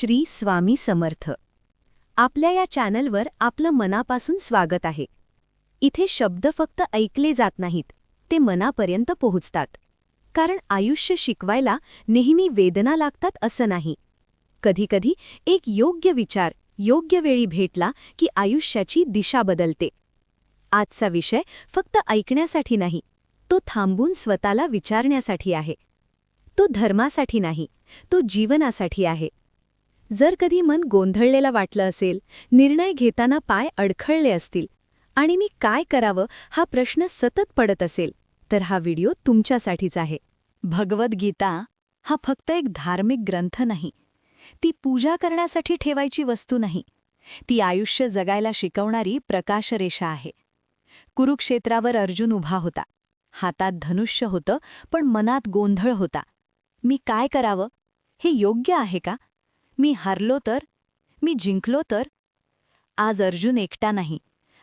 श्री स्वामी समर्थ. आपल्या या चॅनलवर आपलं मनापासून स्वागत आहे. इथे शब्द फक्त ऐकले जात नाहीत ते मनापर्यंत पोहोचतात. कारण आयुष्य शिकवायला नेहमी वेदना लागतात असं नाही. कधीकधी एक योग्य विचार योग्य वेळी भेटला की आयुष्याची दिशा बदलते. आजचा विषय फक्त ऐकण्यासाठी नाही तो थांबून स्वतःला विचारण्यासाठी आहे. तो धर्मासाठी नाही तो जीवनासाठी आहे. जर कधी मन गोंधळलेला वाटलं असेल निर्णय घेताना पाय अडखळले असतील आणि मी काय करावं हा प्रश्न सतत पडत असेल तर हा व्हिडिओ तुमच्यासाठीच आहे. भगवद्गीता हा फक्त एक धार्मिक ग्रंथ नाही. ती पूजा करण्यासाठी ठेवायची वस्तू नाही. ती आयुष्य जगायला शिकवणारी प्रकाशरेषा आहे. कुरुक्षेत्रावर अर्जुन उभा होता. हातात धनुष्य होतं पण मनात गोंधळ होता. मी काय करावं? हे योग्य आहे का? मी हारलो तर? मी जिंकलो तर? आज अर्जुन एकटा नाही.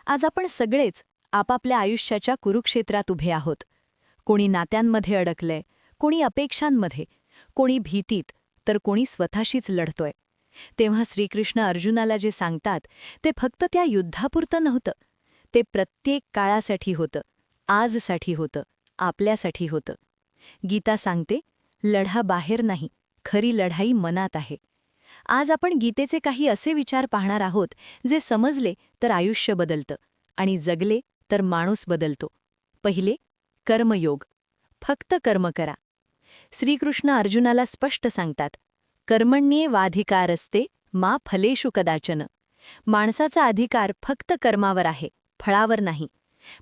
आज आपण सगळेच आपापल्या आयुष्याच्या कुरुक्षेत्रात उभे आहोत. कोणी नात्यांमध्ये अडकलंय कोणी अपेक्षांमध्ये कोणी भीतीत तर कोणी स्वतःशीच लढतोय. तेव्हा श्रीकृष्ण अर्जुनाला जे सांगतात ते फक्त त्या युद्धापुरतं नव्हतं. ते प्रत्येक काळासाठी होतं आजसाठी होतं आपल्यासाठी होतं. गीता सांगते लढा बाहेर नाही खरी लढाई मनात आहे. आज आपण गीतेचे काही असे विचार पाहणार आहोत जे समजले तर आयुष्य बदलतं आणि जगले तर माणूस बदलतो. पहिले कर्मयोग. फक्त कर्म करा. श्रीकृष्ण अर्जुनाला स्पष्ट सांगतात कर्मण्ये वाधिकारस्ते मा फलेषु कदाचन. माणसाचा अधिकार फक्त कर्मावर आहे फळावर नाही.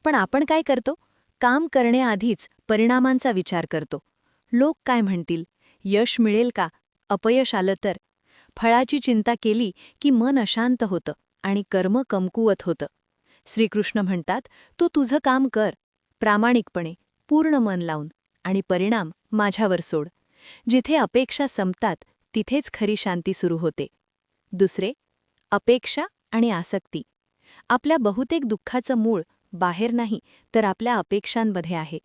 पण आपण काय करतो? काम करण्याआधीच परिणामांचा विचार करतो. लोक काय म्हणतील? यश मिळेल का? अपयश आलं तर? फळाची चिंता केली की मन अशांत होतं आणि कर्म कमकुवत होतं. श्रीकृष्ण म्हणतात तू तुझं काम कर. प्रामाणिकपणे पूर्ण मन लावून आणि परिणाम माझ्यावर सोड. जिथे अपेक्षा संपतात तिथेच खरी शांती सुरू होते. दुसरे अपेक्षा आणि आसक्ती. आपल्या बहुतेक दुःखाचं मूळ बाहेर नाही तर आपल्या अपेक्षांमध्ये आहे.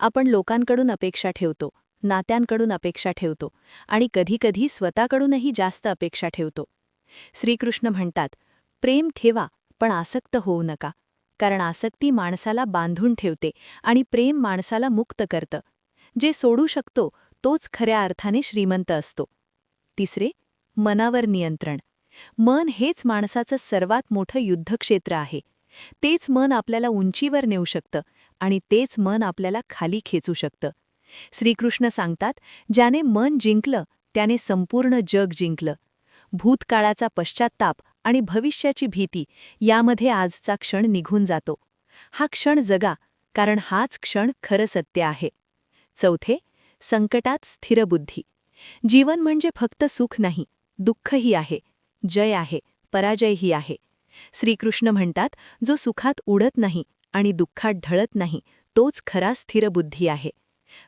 आपण लोकांकडून अपेक्षा ठेवतो. नात्यांकडून अपेक्षा ठेवतो आणि कधीकधी स्वतःकडूनही जास्त अपेक्षा ठेवतो. श्रीकृष्ण म्हणतात प्रेम ठेवा पण आसक्त होऊ नका कारण आसक्ती माणसाला बांधून ठेवते आणि प्रेम माणसाला मुक्त करतं. जे सोडू शकतो तोच खऱ्या अर्थाने श्रीमंत असतो. तिसरे मनावर नियंत्रण. मन हेच माणसाचं सर्वात मोठं युद्धक्षेत्र आहे. तेच मन आपल्याला उंचीवर नेऊ शकतं आणि तेच मन आपल्याला खाली खेचू शकतं. श्रीकृष्ण सांगतात ज्याने मन जिंकलं त्याने संपूर्ण जग जिंकलं. भूतकाळाचा पश्चात्ताप आणि भविष्याची भीती यामध्ये आजचा क्षण निघून जातो. हा क्षण जगा कारण हाच क्षण खरं सत्य आहे. चौथे संकटात स्थिर बुद्धी. जीवन म्हणजे फक्त सुख नाही दुःखही आहे जय आहे पराजयही आहे. श्रीकृष्ण म्हणतात जो सुखात उडत नाही आणि दुःखात ढळत नाही तोच खरा स्थिर बुद्धी आहे.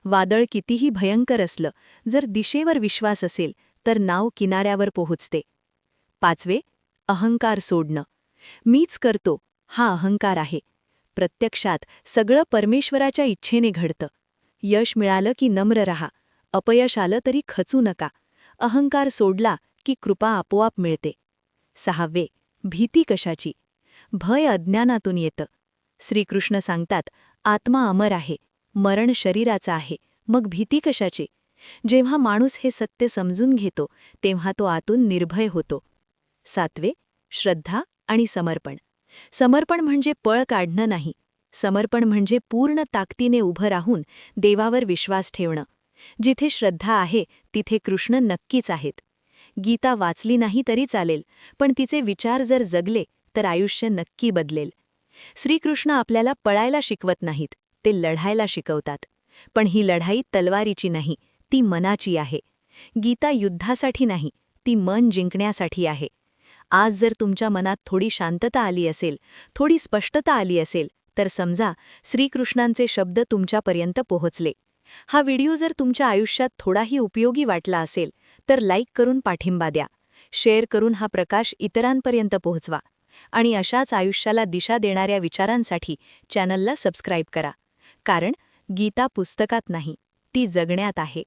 वादळ कितीही भयंकर असलं जर दिशेवर विश्वास असेल तर नाव किनाऱ्यावर पोहोचते. पाचवे अहंकार सोडणं. मीच करतो हा अहंकार आहे. प्रत्यक्षात सगळं परमेश्वराच्या इच्छेने घडतं. यश मिळालं की नम्र रहा. अपयश आलं तरी खचू नका. अहंकार सोडला की कृपा आपोआप मिळते. सहावे भीती कशाची? भय अज्ञानातून येतं. श्रीकृष्ण सांगतात आत्मा अमर आहे. मरण शरीराचं आहे. मग भीती कशाची? जेव्हा माणूस हे सत्य समजून घेतो तेव्हा तो आतून निर्भय होतो. सातवे श्रद्धा आणि समर्पण. समर्पण म्हणजे पळ काढणं नाही. समर्पण म्हणजे पूर्ण ताकदीने उभं राहून देवावर विश्वास ठेवणं. जिथे श्रद्धा आहे तिथे कृष्ण नक्कीच आहेत. गीता वाचली नाही तरी चालेल पण तिचे विचार जर जगले तर आयुष्य नक्की बदलेल. श्रीकृष्ण आपल्याला पळायला शिकवत नाहीत. ते लढायला शिकवतात. पण ही लढाई तलवारीची नाही ती मनाची आहे. गीता युद्धासाठी नाही ती मन जिंकण्यासाठी आहे. आज जर तुमच्या मनात थोडी शांतता आली असेल थोडी स्पष्टता आली असेल तर समजा श्रीकृष्णांचे शब्द तुमच्यापर्यंत पोहोचले. हा व्हिडिओ जर तुमच्या आयुष्यात थोडाही उपयोगी वाटला असेल तर लाईक करून पाठिंबा द्या. शेअर करून हा प्रकाश इतरांपर्यंत पोहोचवा. आणि अशाच आयुष्याला दिशा देणाऱ्या विचारांसाठी चॅनलला सबस्क्राईब करा. कारण गीता पुस्तकात नाही ती जगण्यात आहे.